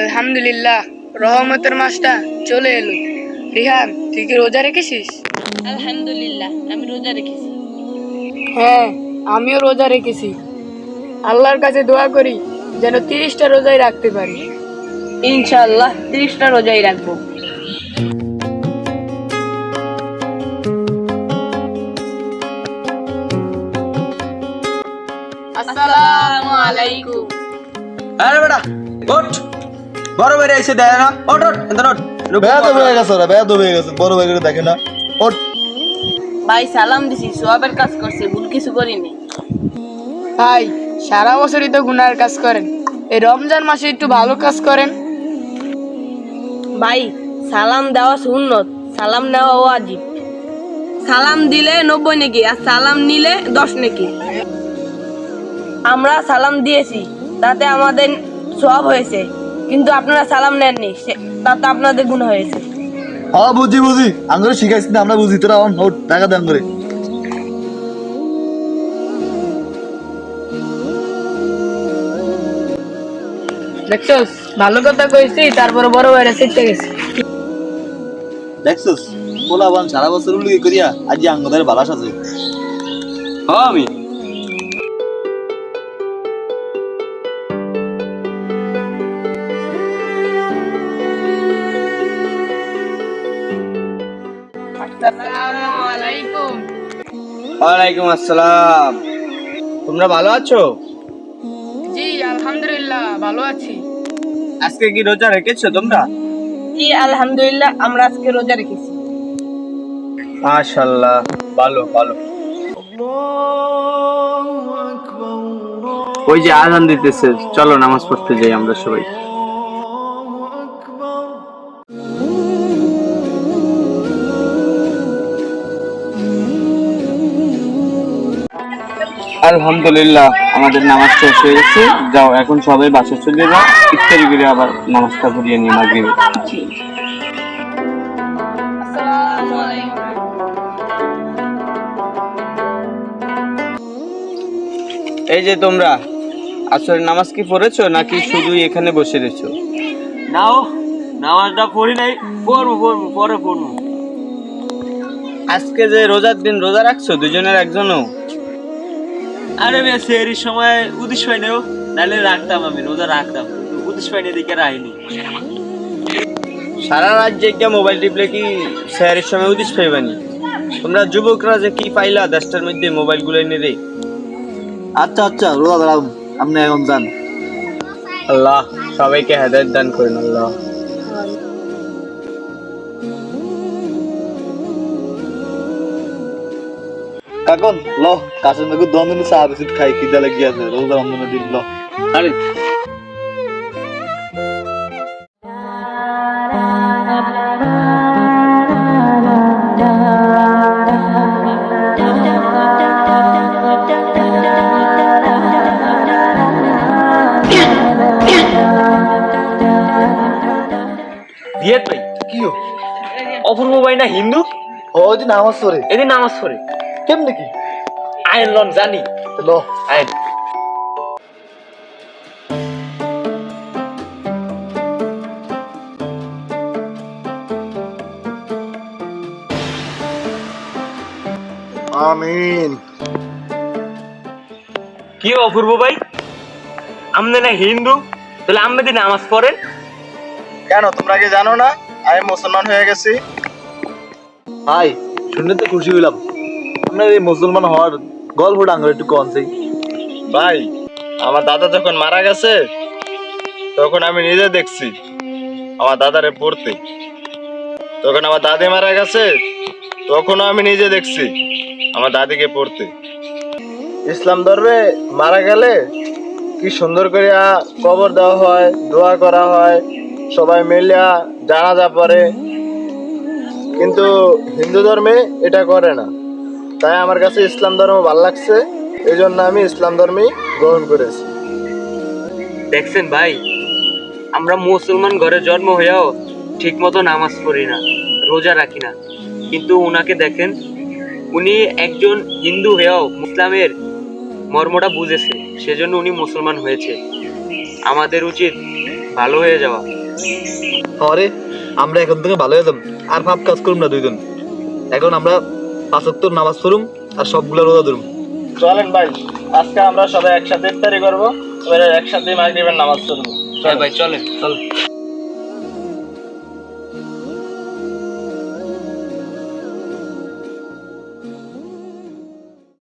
আলহামদুলিল্লাহ রহমতের মাসটা চলে এলো। রিহান তুই কি রোজা রেখেছিস? আলহামদুলিল্লাহ আমি রোজা রেখেছি। হ্যাঁ আমিও রোজা রেখেছি। আল্লাহর কাছে দোয়া করি যেন তিরিশটা রোজাই রাখতে পারি। ইনশাআল্লাহ তিরিশটা রোজাই রাখব। আসসালামু আলাইকুম। আরে বেটা ওঠ। বড় বেড়ে এসে দেয় না। ওঠ ওঠ এখান ওঠ। বেয়াদ হয়ে গেছে ওরা বেয়াদ হয়ে গেছে বড় ভাই করে দেখে না। ওর ভাই সালাম দিছি সোয়াবের কাজ করছে ভুল কিছু করিনি। ভাই সারা বছরই তো গুনার কাজ করেন। এই রমজান মাসে একটু ভালো কাজ করেন। ভাই সালাম দেওয়া সুন্নত সালাম নেওয়া ওয়াজিব। সালাম দিলে নব্বই নাকি আর সালাম নিলে দশ নাকি। আমরা সালাম দিয়েছি তাতে আমাদের সব হয়েছে। কিন্তু আপনারা সালাম নেননি। তাতে আপনাদের গুণ হয়েছে। হ্যাঁ বুঝি বুঝি। আমরা শিখাইছি না আমরা বুঝি। তোরা অন ওঠ টাকা দাম করে। দেখছস ভালো কথা কইছি তারপরে বড় ভাইরা শিখতে গেছি। দেখছস পোলা বান সারা বছর উল্লেখ করিয়া আজ আঙ্গদের বালাস আছে। আমি। ওয়ালাইকুম আসসালাম। তোমরা ভালো আছো? জি আলহামদুলিল্লাহ ভালো আছি। আজকে কি রোজা রেখেছো তোমরা? জি আলহামদুলিল্লাহ আমরা আজকে রোজা রেখেছি। মাশাল্লাহ ভালো ভালো। ওই যে আজান দিতেছে চলো নামাজ পড়তে যাই আমরা সবাই। আলহামদুলিল্লাহ আমাদের নামাজ শেষ হয়ে গেছে। যাও এখন সবাই বাসা চলে যাও। ইফতারি করে আবার নামাজটা ঘুরিয়ে নিয়ে মাগরিব। এই যে তোমরা আসলে নামাজ কি পড়েছো নাকি শুধু এখানে বসে রয়েছো? নাও নামাজটা পড়ি নাই পড়ব পড়ব পরে পড়ব। আজকে যে রোজার দিন রোজা রাখছো দুজনের একজনও? আরে মেয়ে সেহরির সময় উদিস পাই নাও নাহলে রাখতাম আমি রোজা রাখতাম। উদিস পাই না দিকে রাখিনি সারা রাজ্যে কে মোবাইল টিপলে কি স্যারের সময় উদিস পাইবানি? তোমরা যুবকরা যে কি পাইলা দেশটার মধ্যে মোবাইলগুলো এনে রে? আচ্ছা আচ্ছা রোজা দাঁড়াম আপনি এখন যান। আল্লাহ সবাইকে হেদায়ত দান করেন আল্লাহ। কাকন ল কাছের নাকি দম চা বিস্কুট খাই খিদা লেগে আছে রোজা রমজানের দিন ল। আরে। বিয়ের ভাই কি? অপূর্ব ভাই না হিন্দু? ও যে নামাজ পড়ে। এদিন নামাজ পড়ে। কেমনে কি আইন লন জানি। ল। আইন। আমিন। কি অপূর্ব ভাই? আমনে না হিন্দু তাহলে আমি দিন নামাজ পড়েন। কেন তোমরা কি জানো না? আমি মুসলমান হয়ে গেছি। হাই শুনে তো খুশি হইলাম। আপনার এই মুসলমান হওয়ার গল্পটা আঙ্গুর একটু কন চাই ভাই আমার দাদা যখন মারা গেছে তখন আমি নিজে দেখছি আমার দাদারে পড়তে। তখন আমার দাদি মারা গেছে তখনও আমি নিজে দেখছি আমার দাদিকে পড়তে। ইসলাম ধর্মে মারা গেলে কি সুন্দর করিয়া কবর দেওয়া হয় দোয়া করা হয় সবাই মিলিয়া জানাজা পড়ে। কিন্তু হিন্দু ধর্মে এটা করে না। তাই আমার কাছে ইসলাম ধর্ম ভালো লাগছে এই জন্য আমি ইসলাম ধর্মেই গ্রহণ করেছি। দেখছেন ভাই আমরা মুসলমান ঘরে জন্ম হয়েও ঠিক মতো নামাজ পড়ি না রোজা রাখি না। কিন্তু উনাকে দেখেন উনি একজন হিন্দু হয়েও ইসলামের মর্মটা বুঝেছে সেজন্য উনি মুসলমান হয়েছে। আমাদের উচিত ভালো হয়ে যাওয়া। আরে আমরা এখন থেকে ভালো হয়ে যাব আর ভাব কাজ করুন না দুইজন। এখন আমরা পাঁচক্তর নামাজ পড়ুম আর সবগুলো রোজা ধরুম। চলেন ভাই আজকে আমরা সবাই একসাথে ইফতারি করব এবারে একসাথে মাগরিবের নামাজ পড়ব। ভাই চলেন। চল।